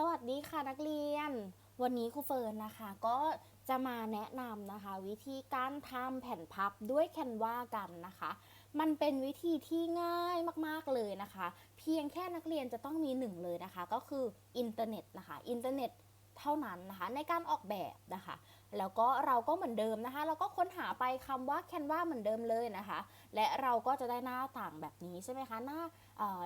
สวัสดีค่ะนักเรียน วันนี้ครูเฟิร์นนะคะก็จะมาแนะนำนะคะ วิธีการทำแผ่นพับด้วยแคนวากันนะคะ มันเป็นวิธีที่ง่ายมากๆเลยนะคะ เพียงแค่นักเรียนจะต้องมีหนึ่งเลยนะคะ ก็คืออินเทอร์เน็ตนะคะ อินเทอร์เน็ต เท่านั้นนะคะในการออกแบบนะคะ แล้วก็เราก็เหมือนเดิมนะคะ เราก็ค้นหาไปคำว่าแคนวาเหมือนเดิมเลยนะคะ และเราก็จะได้หน้าต่างแบบนี้ใช่ไหมคะหน้า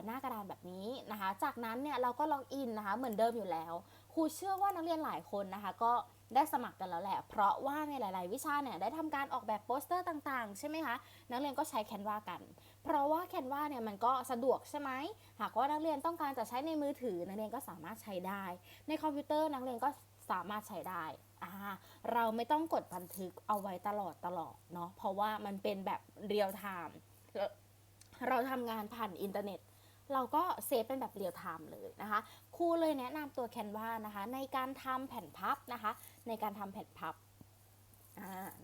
หน้ากระดานแบบนี้นะคะ จากนั้นเนี่ยเราก็ล็อกอินนะคะเหมือนเดิมอยู่แล้วครูเชื่อว่านักเรียนหลายคนนะคะก็ ได้สมัครกันแล้วแหละ เพราะว่าในหลาย ๆ วิชาเนี่ยได้ทำการออกแบบโปสเตอร์ต่าง ๆ ใช่ไหมคะ นักเรียนก็ใช้แคนวากัน เพราะว่าแคนวาเนี่ยมันก็สะดวกใช่ไหม หากว่านักเรียนต้องการจะใช้ในมือถือ นักเรียนก็สามารถใช้ได้ ในคอมพิวเตอร์นักเรียนก็สามารถใช้ได้เราไม่ต้องกดบันทึกเอาไว้ตลอดตลอดเนาะเพราะว่ามันเป็นแบบเรียลไทม์เราทำงานผ่านอินเทอร์เน็ต เราก็เซฟเป็นแบบเรียลไทม์เลยนะคะครูเลยแนะนำตัว Canva นะคะในการทำแผ่นพับนะคะในการทำแผ่นพับ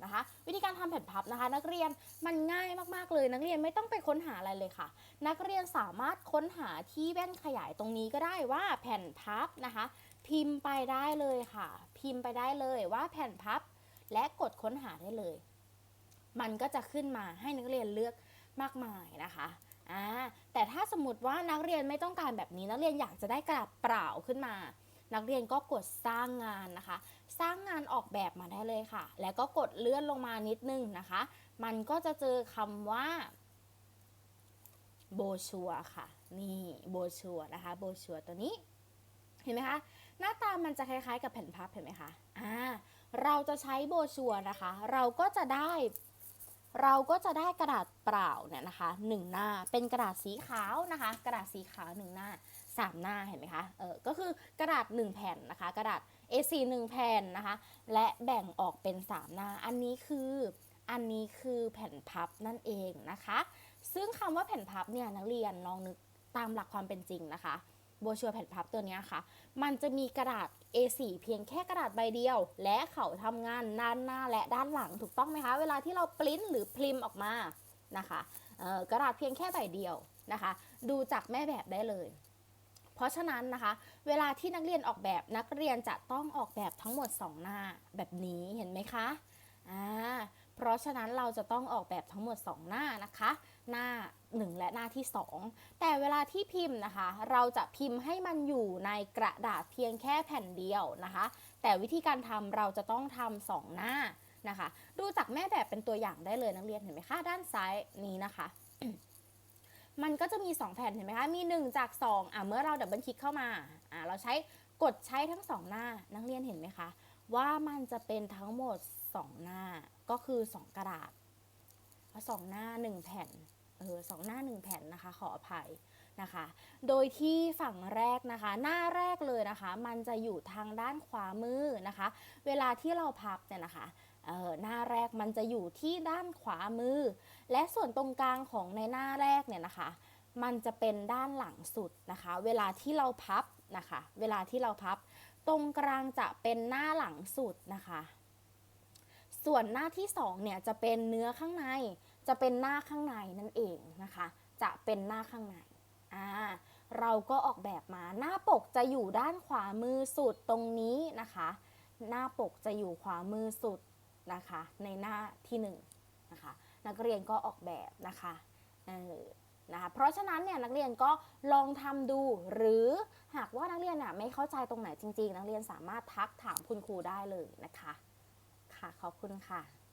นะคะวิธีการทำแผ่นพับนะคะ นักเรียนมันง่ายมากๆเลย นักเรียนไม่ต้องไปค้นหาอะไรเลยค่ะ นักเรียนสามารถค้นหาที่แว่นขยายตรงนี้ก็ได้ว่าแผ่นพับนะคะ พิมพ์ไปได้เลยค่ะ พิมพ์ไปได้เลยว่าแผ่นพับและกดค้นหาได้เลย มันก็จะขึ้นมาให้นักเรียนเลือกมากมายนะคะ อ่าแต่ถ้าสมมติว่านักเรียนไม่ต้องการแบบนี้นักเรียนอยากจะได้กระดาษเปล่าขึ้นมา นักเรียนก็กดสร้างงานนะคะ สร้างงานออกแบบมาได้เลยค่ะ แล้วก็กดเลื่อนลงมานิดนึงนะคะ มันก็จะเจอคำว่าโบชัวค่ะนี่โบชัวนะคะโบชัวตัวนี้เห็นไหมคะหน้าตามันจะคล้ายๆ กับแผ่นพับเห็นไหมคะอ่าเราจะใช้โบชัวนะคะ เราก็จะได้ เราก็จะได้กระดาษเปล่าเนี่ยนะคะหนึ่งหน้าเป็นกระดาษสีขาวนะคะ กระดาษสีขาวหนึ่งหน้าสามหน้าเห็นไหมคะเออก็คือกระดาษหนึ่งแผ่นนะคะ กระดาษ A4 หนึ่งแผ่นนะคะ และแบ่งออกเป็นสามหน้า อันนี้คืออันนี้คือแผ่นพับนั่นเองนะคะ ซึ่งคำว่าแผ่นพับเนี่ยนักเรียนลองนึกตามหลักความเป็นจริงนะคะ โบชัวแผ่นพับตัวนี้ค่ะ มันจะมีกระดาษ A4 เพียงแค่กระดาษใบเดียว และเขาทำงานด้านหน้าและด้านหลังถูกต้องไหมคะ เวลาที่เราปริ้นหรือพิมพ์ออกมานะคะกระดาษเพียงแค่ใบเดียวนะคะ ดูจากแม่แบบได้เลย เพราะฉะนั้นนะคะ เวลาที่นักเรียนออกแบบนักเรียนจะต้องออกแบบทั้งหมด 2 หน้าแบบนี้เห็นไหมคะ เพราะฉะนั้นเราจะต้องออกแบบทั้งหมด 2 หน้านะคะ หน้า 1 และหน้าที่ 2 แต่เวลาที่พิมพ์นะคะ เราจะพิมพ์ให้มันอยู่ในกระดาษเพียงแค่แผ่นเดียวนะคะ แต่วิธีการทำเราจะต้องทำสองหน้านะคะ ดูจากแม่แบบเป็นตัวอย่างได้เลยนักเรียนเห็นไหมคะด้านซ้ายนี้นะคะมันก็จะมี 2 แผ่นเห็นไหมคะ มี 1 จาก 2 อะ เมื่อเราดับเบิลคลิกเข้ามา อะ เราใช้กดใช้ทั้ง 2 หน้า นักเรียนเห็นไหมคะ ว่ามันจะเป็นทั้งหมด 2 หน้าก็คือ 2 กระดาษสองหน้า 1 แผ่นเออสองหน้า 1 แผ่นนะคะขออภัยนะคะ โดยที่ฝั่งแรกนะคะ หน้าแรกเลยนะคะ มันจะอยู่ทางด้านขวามือนะคะ เวลาที่เราพับเนี่ยนะคะเออหน้าแรกมันจะอยู่ที่ด้านขวามือ และส่วนตรงกลางของในหน้าแรกเนี่ยนะคะ มันจะเป็นด้านหลังสุดนะคะ เวลาที่เราพับนะคะ เวลาที่เราพับ ตรงกลางจะเป็นหน้าหลังสุดนะคะ ส่วนหน้าที่สองเนี่ยจะเป็นเนื้อข้างใน จะเป็นหน้าข้างในนั่นเองนะคะ จะเป็นหน้าข้างในอ่าเราก็ออกแบบมาหน้าปกจะอยู่ด้านขวามือสุดตรงนี้นะคะ หน้าปกจะอยู่ขวามือสุดนะคะ ในหน้าที่หนึ่งนะคะนักเรียนก็ออกแบบนะคะเออนะคะเพราะฉะนั้นเนี่ยนักเรียนก็ลองทำดู หรือหากว่านักเรียนอะไม่เข้าใจตรงไหนจริง ๆ นักเรียนสามารถทักถามคุณครูได้เลยนะคะ ค่ะ ขอบคุณค่ะ